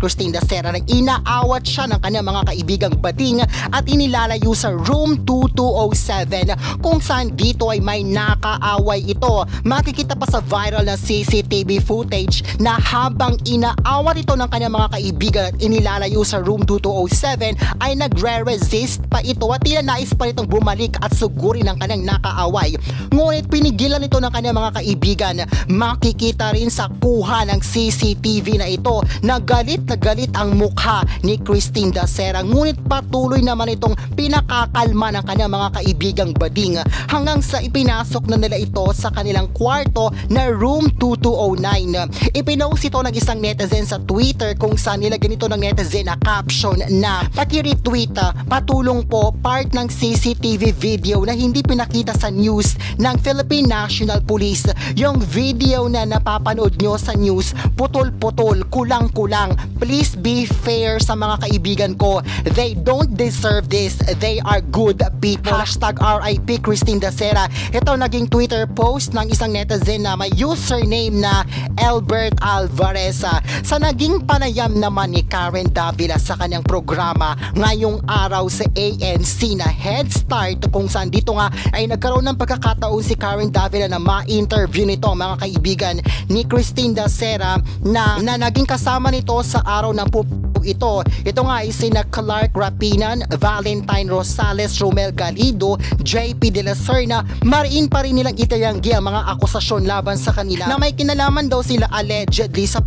Christine Dacera na inaawat siya ng kanyang mga kaibigang bading at inilalayo sa room 2207 kung saan dito ay may nakaaway ito. Makikita pa sa viral na CCTV footage na habang inaawat ito ng kanyang mga kaibigan at inilalayo sa room 2207 ay nagre-resist pa ito at tila nais pa nitong bumalik at sugurin ang kanyang nakaaway. Ngunit pinigilan ito ng kanyang mga kaibigan. Makikita rin sa kuha ng CCTV na ito na galit na galit ang mukha ni Christine Dacera. Ngunit patuloy naman itong pinakakalma ng kanyang mga kaibigang bading hanggang sa ipinasok na nila ito sa kanilang kwarto na room 2209. Ipinost ito ng isang netizen sa Twitter kung saan nilagyan ito ng netizen na caption na pakiretweet patulong po part ng CCTV video na hindi pinakita sa news ng Philippine National Police. Yung video na napapanood nyo sa news, putol-putol, kulang-kulang. Please be fair sa mga kaibigan ko. They don't deserve this. They are good people. Hashtag RIP Christine Dacera. Ito naging Twitter post ng isang netizen na may username na Albert Alvarez. Sa naging panayam naman ni Karen Davila sa kanyang programa ngayong araw sa ANC na Head Start kung saan dito nga ay nagkaroon ng pagkakataon si Karen Davila na ma-interview nito mga kaibigan ni Christine Dacera na, na naging kasama nito sa araw ng pup ito. Ito nga ay sina Clark Rapinan, Valentine Rosales, Romel Galido, JP De La Serna, mariin pa rin nilang itayanggi ang mga akusasyon laban sa kanila na may kinalaman daw sila allegedly sa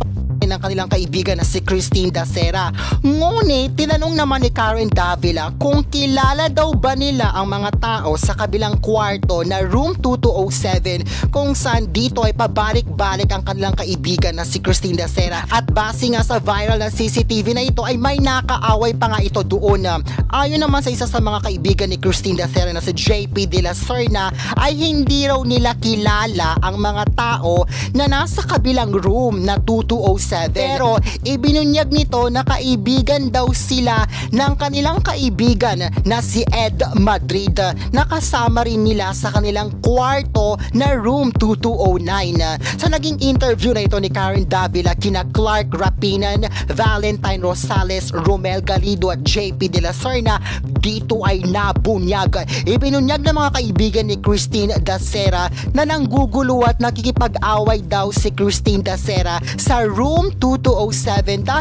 ng kanilang kaibigan na si Christine Dacera. Ngunit, tinanong naman ni Karen Davila kung kilala daw ba nila ang mga tao sa kabilang kwarto na room 2207 kung saan dito ay pabalik-balik ang kanilang kaibigan na si Christine Dacera. At base nga sa viral na CCTV na ito ay may nakaaway pa nga ito doon. Ayon naman sa isa sa mga kaibigan ni Christine Dacera na si JP De La Serna ay hindi raw nila kilala ang mga tao na nasa kabilang room na 2207 pero ibinunyag nito na kaibigan daw sila ng kanilang kaibigan na si Ed Madrid na kasama rin nila sa kanilang kwarto na room 2209. Sa naging interview na ito ni Karen Davila kina Clark Rapinan, Valentine Rosales, Romel Galido at JP De La Serna dito ay nabunyag. Ibinunyag ng mga kaibigan ni Christine Dacera na nanggugulo at nakikipag-away daw si Christine Dacera sa room 2207 dahil